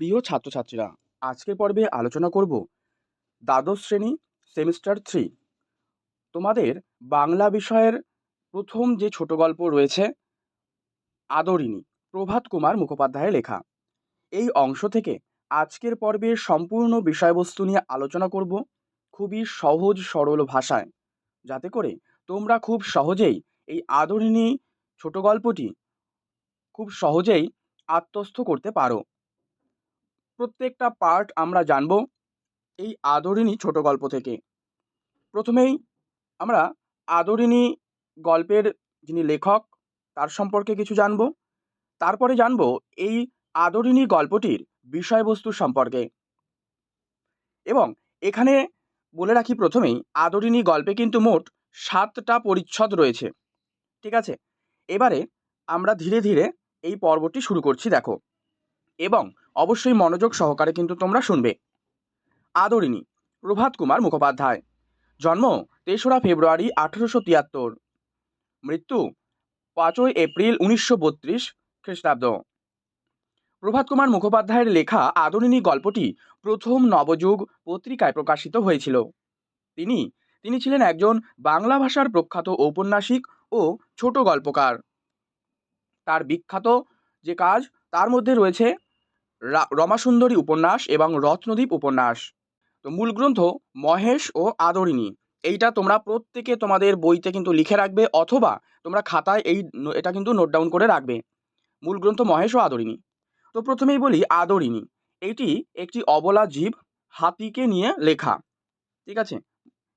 প্রিয় ছাত্রছাত্রীরা, আজকের পর্বে আলোচনা করব দ্বাদশ শ্রেণি সেমিস্টার থ্রি। তোমাদের বাংলা বিষয়ের প্রথম যে ছোট গল্প রয়েছে, আদরিণী প্রভাত কুমার মুখোপাধ্যায়ের লেখা। এই অংশ থেকে আজকের পর্বের সম্পূর্ণ বিষয়বস্তু নিয়ে আলোচনা করব খুবই সহজ সরল ভাষায়, যাতে করে তোমরা খুব সহজেই এই আদরিণী ছোট গল্পটি খুব সহজেই আত্মস্থ করতে পারো। প্রত্যেকটা পার্ট আমরা জানব এই আদরিণী ছোট গল্প থেকে। প্রথমেই আমরা আদরিণী গল্পের যিনি লেখক, তার সম্পর্কে কিছু জানব। তারপরে জানব এই আদরিণী গল্পটির বিষয়বস্তু সম্পর্কে। এবং এখানে বলে রাখি প্রথমেই, আদরিণী গল্পে কিন্তু মোট সাতটা পরিচ্ছদ রয়েছে। ঠিক আছে? এবারে আমরা ধীরে ধীরে এই পর্বটি শুরু করছি, দেখো। এবং অবশ্যই মনোযোগ সহকারে কিন্তু তোমরা শুনবে। আদরিণী, প্রভাত কুমার মুখোপাধ্যায়, জন্ম তেসরা ফেব্রুয়ারি আঠেরোশো তিয়াত্তর। মৃত্যু পাঁচই এপ্রিল উনিশশো বত্রিশ খ্রিস্টাব্দ। প্রভাত কুমার মুখোপাধ্যায়ের লেখা আদরিণী গল্পটি প্রথম নবযুগ পত্রিকায় প্রকাশিত হয়েছিল। তিনি তিনি ছিলেন একজন বাংলা ভাষার প্রখ্যাত ঔপন্যাসিক ও ছোট গল্পকার। তার বিখ্যাত যে কাজ তার মধ্যে রয়েছে রমাসুন্দরী উপন্যাস এবং রত্নদ্বীপ উপন্যাস। তো মূল গ্রন্থ মহেশ ও আদরিণী। এইটা তোমরা প্রত্যেকে তোমাদের বইতে কিন্তু লিখে রাখবে অথবা তোমরা খাতায় এই এটা কিন্তু নোট ডাউন করে রাখবে। মূল গ্রন্থ মহেশ ও আদরিণী। তো প্রথমেই বলি আদরিণী। এটি একটি অবলা জীব হাতিকে নিয়ে লেখা। ঠিক আছে?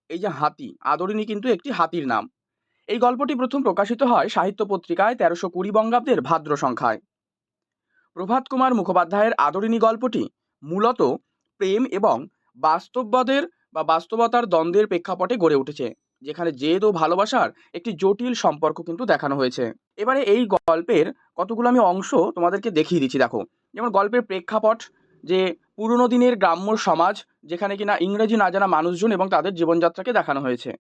এই যে হাতি, আদরিণী কিন্তু একটি হাতির নাম। এই গল্পটি প্রথম প্রকাশিত হয় সাহিত্য পত্রিকায় তেরোশো কুড়ি বঙ্গাব্দের ভাদ্র সংখ্যায়। প্রভাত কুমার মুখোপাধ্যায়ের আদরিণী গল্পটি মূলত প্রেম এবং বাস্তববাদের বা বাস্তবতার দ্বন্দ্বের প্রেক্ষাপটে গড়ে উঠেছে, যেখানে জেদ ও ভালোবাসার একটি জটিল সম্পর্ক কিন্তু দেখানো হয়েছে। এবারে এই গল্পের কতগুলো আমি অংশ তোমাদেরকে দেখিয়ে দিচ্ছি, দেখো। যেমন গল্পের প্রেক্ষাপট, যে পুরনো দিনের গ্রাম্য সমাজ, যেখানে কিনা ইংরেজি না জানা মানুষজন এবং তাদের জীবনযাত্রাকে দেখানো হয়েছে।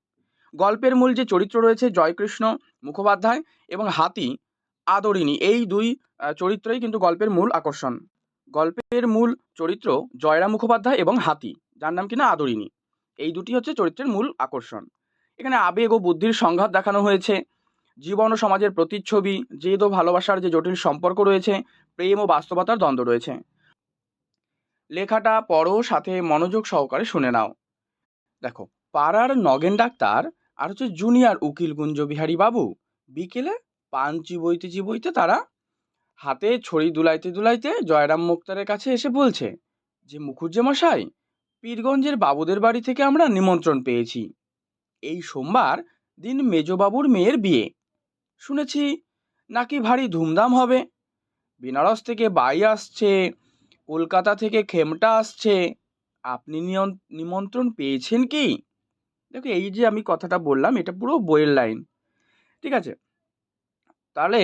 গল্পের মূল যে চরিত্র রয়েছে, জয়কৃষ্ণ মুখোপাধ্যায় এবং হাতি আদরিণী। এই দুই চরিত্রই কিন্তু গল্পের মূল আকর্ষণ। গল্পের মূল চরিত্র জয়রাম মুখোপাধ্যায় এবং হাতি, যার নাম কিনা আদরিণী। এই দুটি হচ্ছে চরিত্রের মূল আকর্ষণ। এখানে আবেগ ও বুদ্ধির সংঘাত দেখানো হয়েছে। জীবন ও সমাজের প্রতিচ্ছবি, জেদ ও ভালোবাসার যে জটিল সম্পর্ক রয়েছে, প্রেম ও বাস্তবতার দ্বন্দ্ব রয়েছে। লেখাটা পড়ো, সাথে মনোযোগ সহকারে শুনে নাও। দেখো, পাড়ার নগেন ডাক্তার আর হচ্ছে জুনিয়র উকিল গুঞ্জ বিহারী বাবু বিকেলে পান চিবইতে চিবইতে তারা হাতে ছড়ি দুলাইতে দুলাইতে জয়রাম মুক্তারের কাছে এসে বলছে, যে মুখুজ্জে মশাই, পীরগঞ্জের বাবুদের বাড়ি থেকে আমরা নিমন্ত্রণ পেয়েছি। এই সোমবার দিন মেজবাবুর মেয়ের বিয়ে। শুনেছি নাকি ভারী ধুমধাম হবে। বেনারস থেকে বাই আসছে, কলকাতা থেকে খেমটা আসছে। আপনি নিমন্ত্রণ পেয়েছেন কি? দেখো, এই যে আমি কথাটা বললাম, এটা পুরো বইয়ের লাইন। ঠিক আছে তাহলে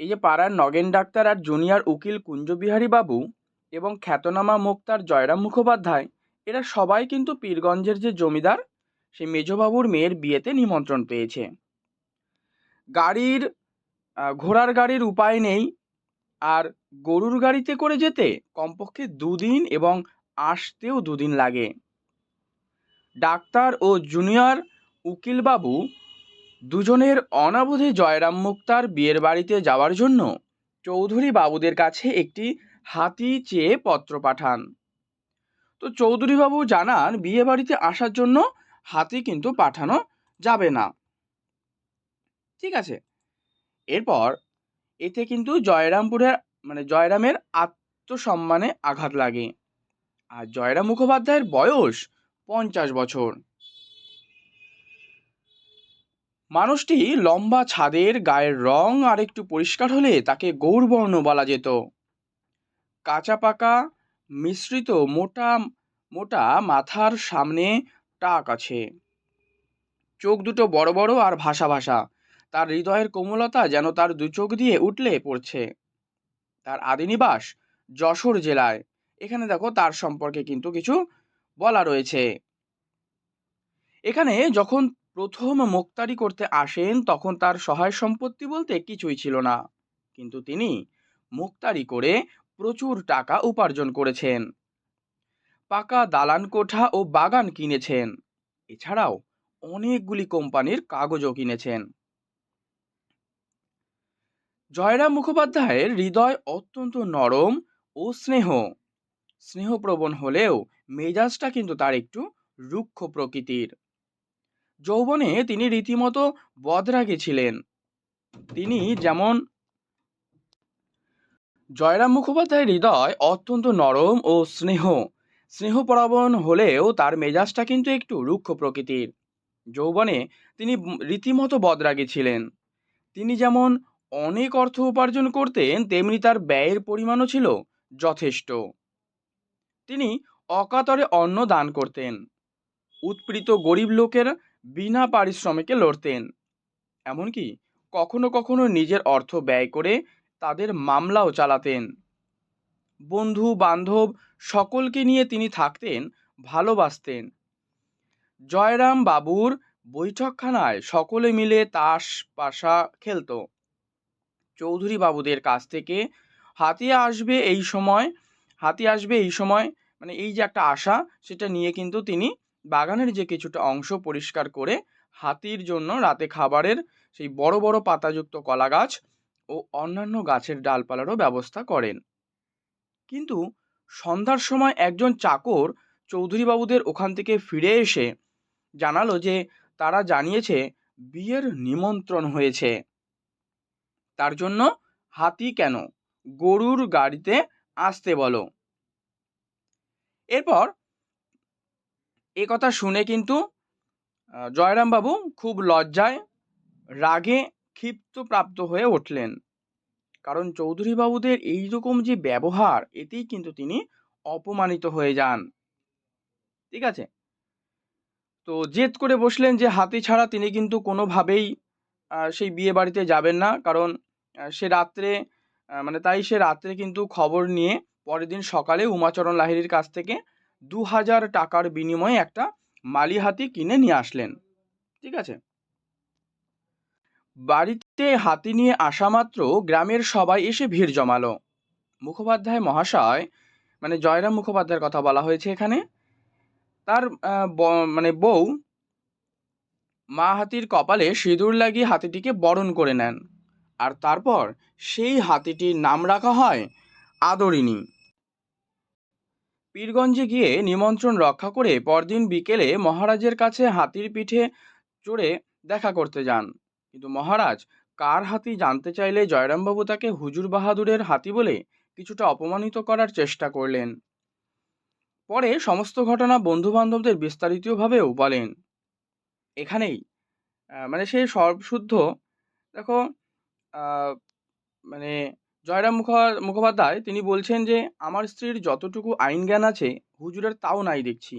এই যে পাড়ার নগেন ডাক্তার আর জুনিয়র উকিল কুঞ্জবিহারী বাবু এবং খ্যাতনামা মুক্তার জয়রাম মুখোপাধ্যায়, এরা সবাই কিন্তু পীরগঞ্জের যে জমিদার, সেই মেজবাবুর মেয়ের বিয়েতে নিমন্ত্রণ পেয়েছে। গাড়ির ঘোড়ার গাড়ির উপায় নেই। আর গরুর গাড়িতে করে যেতে কমপক্ষে দুদিন এবং আসতেও দুদিন লাগে। ডাক্তার ও জুনিয়র উকিলবাবু দুজনের অনাবধি জয়রাম মুক্তার বিয়ের বাড়িতে যাওয়ার জন্য চৌধুরী বাবুদের কাছে একটি হাতি চেয়ে পত্র পাঠান। তো চৌধুরীবাবু জানান, বিয়ে বাড়িতে আসার জন্য হাতি কিন্তু পাঠানো যাবে না। ঠিক আছে। এরপর এতে কিন্তু জয়রামপুরের মানে জয়রামের আত্মসম্মানে আঘাত লাগে। আর জয়রাম মুখোপাধ্যায়ের বয়স পঞ্চাশ বছর। মানুষটি লম্বা ছাদের গায়ের রং আর একটু পরিষ্কার হলে তাকে গৌরবর্ণ বলা যেত। কাঁচা পাকা, মিশ্রিত মোটা মোটা মাথার সামনে টাক আছে। চোখ দুটো বড় বড় আর ভাসা ভাসা। তার হৃদয়ের কোমলতা যেন তার দু চোখ দিয়ে উঠলে পড়ছে। তার আদিনিবাস যশোর জেলায়। এখানে দেখো তার সম্পর্কে কিন্তু কিছু বলা রয়েছে। এখানে যখন প্রথম মোক্তারি করতে আসেন তখন তার সহায় সম্পত্তি বলতে কিছুই ছিল না। কিন্তু তিনি মুক্তারি করে প্রচুর টাকা উপার্জন করেছেন। পাকা দালান কোঠা ও বাগান কিনেছেন। এছাড়াও অনেকগুলি কোম্পানির কাগজও কিনেছেন। জয়রাম মুখোপাধ্যায়ের হৃদয় অত্যন্ত নরম ও স্নেহ। স্নেহপ্রবণ হলেও মেজাজটা কিন্তু তার একটু রুক্ষ প্রকৃতির। যৌবনে তিনি রীতিমতো বদরাগে ছিলেন। তিনি যেমন জয়রাম মুখোপাধ্যায়ের হৃদয় অত্যন্ত নরম ও স্নেহ স্নেহপরাবণ হলেও তার মেজাজটা কিন্তু একটু রুক্ষ প্রকৃতির। যৌবনে তিনি রীতিমতো বদরাগে ছিলেন। তিনি যেমন অনেক অর্থ উপার্জন করতেন, তেমনি তার ব্যয়ের পরিমাণও ছিল যথেষ্ট। তিনি অকাতরে অন্ন দান করতেন। উৎপীড়িত গরিব লোকের বিনা পারিশ্রমিকে লড়তেন। এমনকি কখনো কখনো নিজের অর্থ ব্যয় করে তাদের মামলাও চালাতেন। বন্ধু, বান্ধব সকলকে নিয়ে তিনি থাকতেন, ভালোবাসতেন। জয়রাম বাবুর বৈঠকখানায় সকলে মিলে তাস পাশা খেলত। চৌধুরী বাবুদের কাছ থেকে হাতি আসবে এই সময় হাতি আসবে এই সময় মানে এই যে একটা আশা, সেটা নিয়ে কিন্তু তিনি বাগানের যে কিছুটা অংশ পরিষ্কার করে হাতির জন্য রাতে খাবারের সেই বড় বড় পাতাযুক্ত কলা গাছ ও অন্যান্য গাছের ডালপালারও ব্যবস্থা করেন। কিন্তু সন্ধ্যার সময় একজন চাকর চৌধুরীবাবুদের ওখান থেকে ফিরে এসে জানালো যে তারা জানিয়েছে বিয়ের নিমন্ত্রণ হয়েছে। তার জন্য হাতি কেন? গরুর গাড়িতে আসতে বলো। এরপর এ কথা শুনে কিন্তু জয়রামবাবু খুব লজ্জায় রাগে ক্ষিপ্ত প্রাপ্ত হয়ে উঠলেন। কারণ চৌধুরীবাবুদের এইরকম যে ব্যবহার, এতেই কিন্তু তিনি অপমানিত হয়ে যান। ঠিক আছে? তো জেদ করে বসলেন যে হাতি ছাড়া তিনি কিন্তু কোনোভাবেই সেই বিয়ে বাড়িতে যাবেন না। কারণ সে রাত্রে মানে তাই সে রাত্রে কিন্তু খবর নিয়ে পরের দিন সকালে উমাচরণ লাহিড়ির কাছ থেকে দু হাজার টাকার বিনিময়ে একটা মালি হাতি কিনে নিয়ে আসলেন। ঠিক আছে? বাড়িতে হাতি নিয়ে আসা মাত্র গ্রামের সবাই এসে ভিড় জমালো। মুখোপাধ্যায় মহাশয় মানে জয়রাম মুখোপাধ্যায়ের কথা বলা হয়েছে এখানে, তার মানে বউ মা হাতির কপালে সিঁদুর লাগিয়ে হাতিটিকে বরণ করে নেন। আর তারপর সেই হাতিটির নাম রাখা হয় আদরিনী পীরগঞ্জে গিয়ে নিমন্ত্রণ রক্ষা করে পরদিন বিকেলে মহারাজের কাছে হাতির পিঠে চড়ে দেখা করতে যান। কিন্তু মহারাজ, কার হাতি জানতে চাইলে জয়রামবাবু তাকে হুজুর বাহাদুরের হাতি বলে কিছুটা অপমানিত করার চেষ্টা করলেন। পরে সমস্ত ঘটনা বন্ধুবান্ধবদের বিস্তারিতভাবেও বলেন। এখানেই মানে সেই সর্বশুদ্ধ, দেখো মানে জয়রাম মুখো মুখোপাধ্যায়, তিনি বলছেন যে, আমার স্ত্রীর যতটুকু আইন জ্ঞান আছে, হুজুরের তাও নাই দেখছি।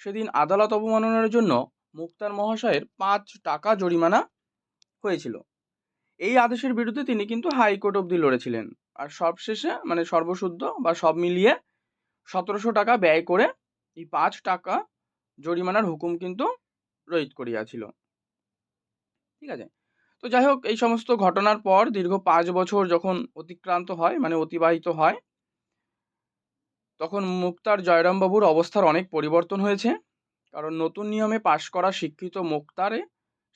সেদিন আদালত অবমাননার জন্য মুক্তার মহাশয়ের পাঁচ টাকা জরিমানা হয়েছিল। এই আদেশের বিরুদ্ধে তিনি কিন্তু হাইকোর্ট অবধি লড়েছিলেন। আর সবশেষে মানে সর্বশুদ্ধ বা সব মিলিয়ে সতেরোশো টাকা ব্যয় করে এই পাঁচ টাকা জরিমানার হুকুম কিন্তু রহিত করিয়াছিল। ঠিক আছে? তো যাই হোক, এই সমস্ত ঘটনার পর দীর্ঘ পাঁচ বছর যখন অতিক্রান্ত হয় মানে অতিবাহিত হয়, তখন মুক্তার জয়রামবাবুর অবস্থার অনেক পরিবর্তন হয়েছে। কারণ নতুন নিয়মে পাশ করা শিক্ষিত মুক্তারে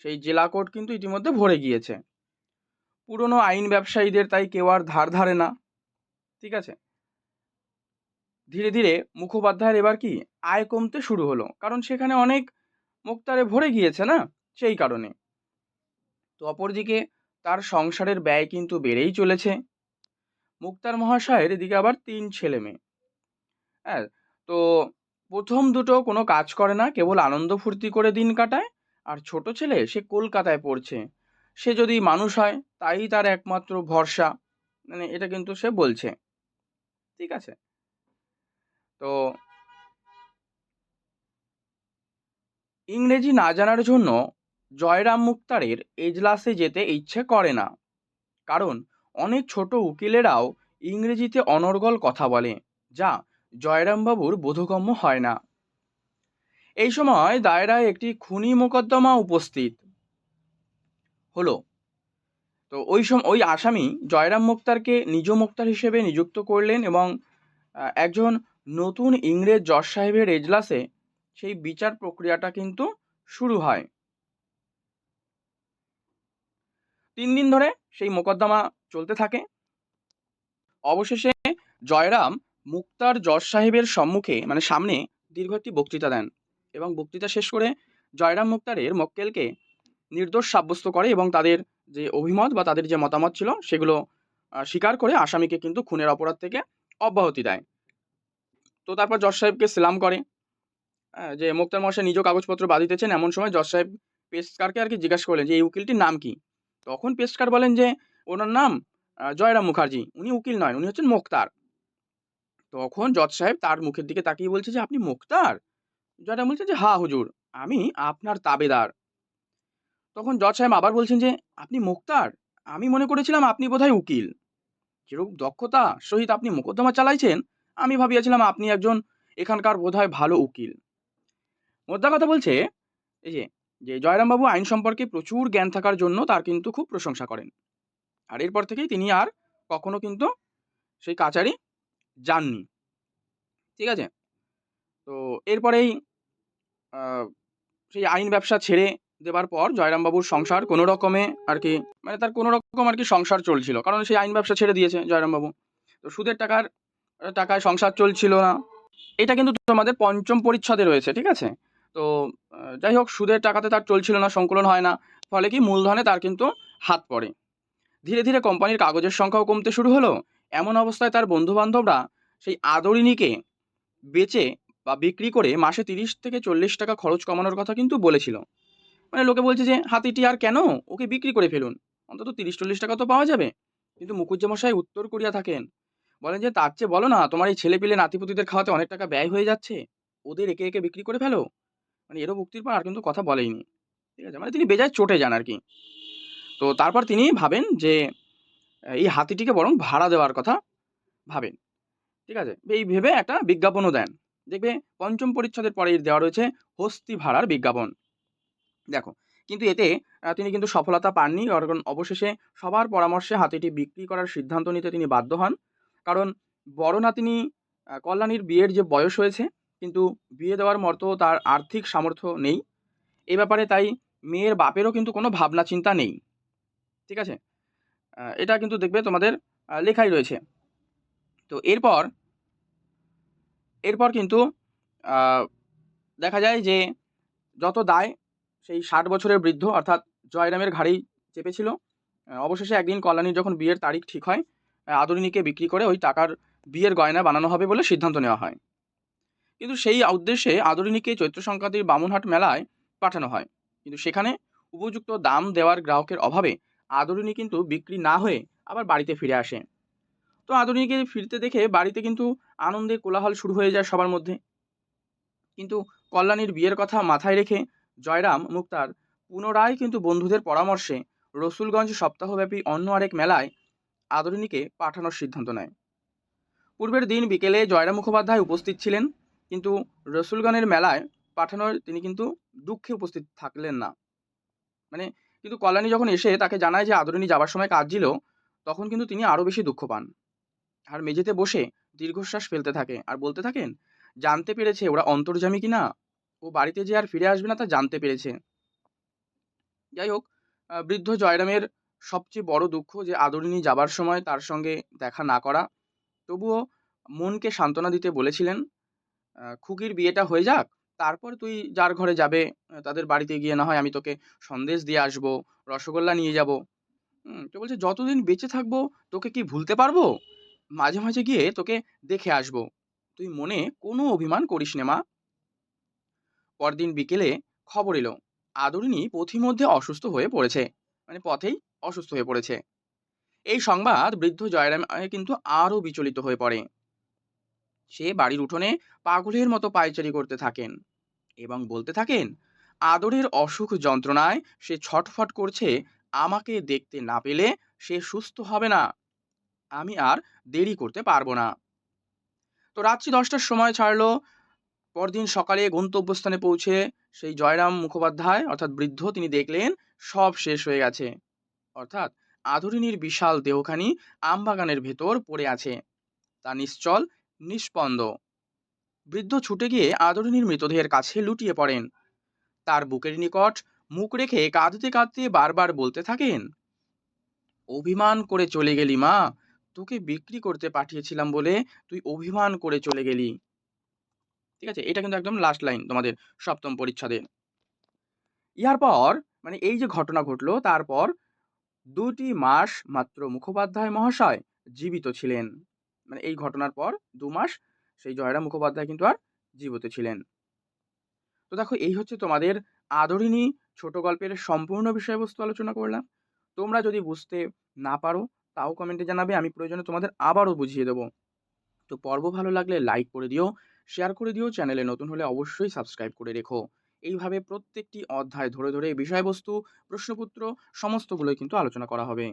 সেই জেলা কোর্ট কিন্তু ইতিমধ্যে ভরে গিয়েছে। পুরনো আইন ব্যবসায়ীদের তাই কেউ আর ধার ধারে না। ঠিক আছে? ধীরে ধীরে মুখোপাধ্যায়ের এবার কি, আয় কমতে শুরু হলো। কারণ সেখানে অনেক মুক্তারে ভরে গিয়েছে না? সেই কারণে। তো অপরদিকে তার সংসারের ব্যয় কিন্তু বেড়েই চলেছে। মুক্তার মহাশয়ের এদিকে আবার তিন ছেলে মেয়ে। হ্যাঁ তো প্রথম দুটো কোনো কাজ করে না, কেবল আনন্দ ফুর্তি করে দিন কাটায়, আর ছোট ছেলে সে কলকাতায় পড়ছে। সে যদি মানুষ হয়, তাই তার একমাত্র ভরসা। মানে এটা কিন্তু সে বলছে। ঠিক আছে? তো ইংরেজি না জানার জন্য জয়রাম মুক্তারের এজলাসে যেতে ইচ্ছে করে না। কারণ অনেক ছোট উকিলেরাও ইংরেজিতে অনর্গল কথা বলে, যা জয়রামবাবুর বোধগম্য হয় না। এই সময় দায়রায় একটি খুনি মোকদ্দমা উপস্থিত হলো। তো ওই সম, ওই আসামি জয়রাম মুক্তারকে নিজ মুক্তার হিসেবে নিযুক্ত করলেন এবং একজন নতুন ইংরেজ জজ সাহেবের এজলাসে সেই বিচার প্রক্রিয়াটা কিন্তু শুরু হয়। তিন দিন ধরে সেই মোকদ্দমা চলতে থাকে। অবশেষে জয়রাম মুক্তার জজ সাহেবের সম্মুখে মানে সামনে দীর্ঘ একটি বক্তৃতা দেন এবং বক্তৃতা শেষ করে জয়রাম মুক্তারের মক্কেলকে নির্দোষ সাব্যস্ত করে এবং তাদের যে অভিমত বা তাদের যে মতামত ছিল সেগুলো স্বীকার করে আসামিকে কিন্তু খুনের অপরাধ থেকে অব্যাহতি দেয়। তো তারপর জজ সাহেবকে সেলাম করে যে মুক্তার মশাই নিজ কাগজপত্র বাঁধিতেছেন এমন সময় জজ সাহেব পেশকারকে আর কি জিজ্ঞাসা করলেন যে, এই উকিলটির নাম কি? তখন পেশকার বলেন যে, ওনার নাম জয়রাম মুখার্জি। উনি উকিল নয়, উনি হচ্ছেন মোক্তার। তখন জজ সাহেব তার মুখের দিকে তাকিয়ে বলছে যে, আপনি মোক্তার? জয়রাম বলছে যে হা হুজুর, আমি আপনার তাবেদার। তখন জজ সাহেব আবার বলছেন যে, আপনি মোক্তার? আমি মনে করেছিলাম আপনি বোধহয় উকিল। যেরকম দক্ষতা সহিত আপনি মোকদ্দমা চালাইছেন, আমি ভাবিয়াছিলাম আপনি একজন এখানকার বোধহয় ভালো উকিল। মোদ্দা কথা বলছে, এই যে যে জয়রামবাবু আইন সম্পর্কে প্রচুর জ্ঞান থাকার জন্য তার কিন্তু খুব প্রশংসা করেন। আর এরপর থেকেই তিনি আর কখনো কিন্তু সেই কাচারি যাননি। ঠিক আছে? তো এরপরেই সেই আইন ব্যবসা ছেড়ে দেবার পর জয়রামবাবুর সংসার কোনো রকমে আর কি মানে তার কোনো রকম আর কি সংসার চলছিল। কারণ সেই আইন ব্যবসা ছেড়ে দিয়েছে জয়রামবাবু। তো সুদের টাকার, টাকায় সংসার চলছিল না। এটা কিন্তু তোমাদের পঞ্চম পরিচ্ছদে রয়েছে, ঠিক আছে? তো যাই হোক, সুদের টাকাতে তার চলছিল না, সংকলন হয় না। ফলে কি মূলধনে তার কিন্তু হাত পড়ে। ধীরে ধীরে কোম্পানির কাগজের সংখ্যাও কমতে শুরু হলো। এমন অবস্থায় তার বন্ধু বান্ধবরা সেই আদরিনীকে বেচে বা বিক্রি করে মাসে তিরিশ থেকে চল্লিশ টাকা খরচ কমানোর কথা কিন্তু বলেছিল। মানে লোকে বলছে যে, হাতিটি আর কেন? ওকে বিক্রি করে ফেলুন। অন্তত তিরিশ চল্লিশ টাকা তো পাওয়া যাবে। কিন্তু মুখুজ্জামশাই উত্তর কোরিয়া থাকেন। বলেন যে, তার চেয়ে বলো না, তোমার এই ছেলেপিলে নাতিপুতিদের খাওয়াতে অনেক টাকা ব্যয় হয়ে যাচ্ছে। ওদের একে একে বিক্রি করে ফেলো। মানে এরও মুক্তির পর আর কিন্তু কথা বলেইনি ঠিক আছে? মানে তিনি বেজায় চটে যান আর কি। তো তারপর তিনি ভাবেন যে, এই হাতিটিকে বরং ভাড়া দেওয়ার কথা ভাবেন। ঠিক আছে? এই ভেবে একটা বিজ্ঞাপনও দেন। দেখবে পঞ্চম পরিচ্ছদের পরে দেওয়া রয়েছে হস্তি ভাড়ার বিজ্ঞাপন। দেখো, কিন্তু এতে তিনি কিন্তু সফলতা পাননি। কারণ অবশেষে সবার পরামর্শে হাতিটি বিক্রি করার সিদ্ধান্ত নিতে তিনি বাধ্য হন। কারণ বড় নাতিনি কল্যাণীর বিয়ের যে বয়স হয়েছে কিন্তু বিয়ে দেওয়ার মতো তার আর্থিক সামর্থ্য নেই। এই ব্যাপারে তাই মেয়ের বাপেরও কিন্তু কোনো ভাবনা চিন্তা নেই। ঠিক আছে? এটা কিন্তু দেখবে তোমাদের লেখাই রয়েছে। তো এরপর এরপর কিন্তু দেখা যায় যে যত দায় সেই ষাট বছরের বৃদ্ধ, অর্থাৎ জয়রামের ঘাড়েই চেপেছিল। অবশেষে একদিন কল্যাণীর যখন বিয়ের তারিখ ঠিক হয় আদরিনীকে বিক্রি করে ওই টাকার বিয়ের গয়না বানানো হবে বলে সিদ্ধান্ত নেওয়া হয়। কিন্তু সেই উদ্দেশ্যে আদরিনীকে চৈত্র সংক্রান্তির বামুনহাট মেলায় পাঠানো হয়। কিন্তু সেখানে উপযুক্ত দাম দেওয়ার গ্রাহকের অভাবে আদরিনী কিন্তু বিক্রি না হয়ে আবার বাড়িতে ফিরে আসে। তো আদরিনীকে ফিরতে দেখে বাড়িতে কিন্তু আনন্দে কোলাহল শুরু হয়ে যায় সবার মধ্যে। কিন্তু কল্যাণীর বিয়ের কথা মাথায় রেখে জয়রাম মুক্তার পুনরায় কিন্তু বন্ধুদের পরামর্শে রসুলগঞ্জ সপ্তাহব্যাপী অন্য আরেক মেলায় আদরিনীকে পাঠানোর সিদ্ধান্ত নেয়। পূর্বের দিন বিকেলে জয়রাম মুখোপাধ্যায় উপস্থিত ছিলেন। কিন্তু রসুলগঞ্জের মেলায় পাঠানোর তিনি কিন্তু দুঃখে উপস্থিত থাকলেন না। মানে কিন্তু কল্যাণী যখন এসে তাকে জানায় যে আদরিনী যাবার সময় কাঁদছিল তখন কিন্তু তিনি আরও বেশি দুঃখ পান। আর মেঝেতে বসে দীর্ঘশ্বাস ফেলতে থাকে আর বলতে থাকেন, জানতে পেরেছে ওরা অন্তর্জামী কিনা? ও বাড়িতে যে আর ফিরে আসবে না তা জানতে পেরেছে। যাই হোক বৃদ্ধ জয়রামের সবচেয়ে বড় দুঃখ যে আদরিনী যাবার সময় তার সঙ্গে দেখা না করা, তবুও মনকে সান্ত্বনা দিতে বলেছিলেন খুকির বিয়েটা হয়ে যাক, তারপর তুই যার ঘরে যাবে, তাদের বাড়িতে গিয়ে না হয় আমি তোকে সন্দেশ দিয়ে আসব, রসগোল্লা নিয়ে যাব। তো বলছে, যতদিন বেঁচে থাকব, তোকে কি ভুলতে পারব? মাঝে মাঝে গিয়ে তোকে দেখে আসব। তুই মনে কোনো অভিমান করিস নে মা। পরদিন বিকেলে খবর এলো আদরিনী পথিমধ্যে অসুস্থ হয়ে পড়েছে মানে পথেই অসুস্থ হয়ে পড়েছে। এই সংবাদ বৃদ্ধ জয়রাম কিন্তু আরও বিচলিত হয়ে পড়ে। সে বাড়ির উঠোনে পাগলের মতো পায়চারি করতে থাকেন এবং বলতে থাকেন, আদরের অসুখ যন্ত্রণায় সে ছটফট করছে, আমাকে দেখতে না পেলে সে সুস্থ হবে না। আমি আর দেরি করতে পারব না। তো রাত্রি দশটার সময় ছাড়লো। পরদিন সকালে গন্তব্যস্থানে পৌঁছে সেই জয়রাম মুখোপাধ্যায়, অর্থাৎ বৃদ্ধ, তিনি দেখলেন সব শেষ হয়ে গেছে। অর্থাৎ আধুরিনীর বিশাল দেহখানি আমবাগানের ভেতর পড়ে আছে। তা নিশ্চল নিষ্পন্দ। বৃদ্ধ ছুটে গিয়ে আদরিনীর মৃতদেহের কাছে লুটিয়ে পড়েন। তার বুকের নিকট মুখ রেখে কাঁদতে কাঁদতে বারবার বলতে থাকেন, অভিমান করে চলে গেলি মা, তোকে বিক্রি করতে পাঠিয়েছিলাম বলে তুই অভিমান করে চলে গেলি। ঠিক আছে, এটা কিন্তু একদম লাস্ট লাইন তোমাদের সপ্তম পরিচ্ছদের ইহার পর মানে এই যে ঘটনা ঘটলো, তারপর দুটি মাস মাত্র মুখোপাধ্যায় মহাশয় জীবিত ছিলেন। মানে এই ঘটনার পর দু মাস সেই জয়রাম মুখোপাধ্যায় কিন্তু আর জীবিত ছিলেন। তো দেখো, এই হচ্ছে তোমাদের আদরিনী ছোট গল্পের সম্পূর্ণ বিষয়বস্তু আলোচনা করলাম। তোমরা যদি বুঝতে না পারো, তাও কমেন্টে জানাবে, আমি প্রয়োজনে তোমাদের আবারও বুঝিয়ে দেবো। তো পর্ব ভালো লাগলে লাইক করে দিও, শেয়ার করে দিও, চ্যানেলে নতুন হলে অবশ্যই সাবস্ক্রাইব করে রেখো। এইভাবে প্রত্যেকটি অধ্যায় ধরে ধরে বিষয়বস্তু, প্রশ্নপত্র, সমস্তগুলোই কিন্তু আলোচনা করা হবে।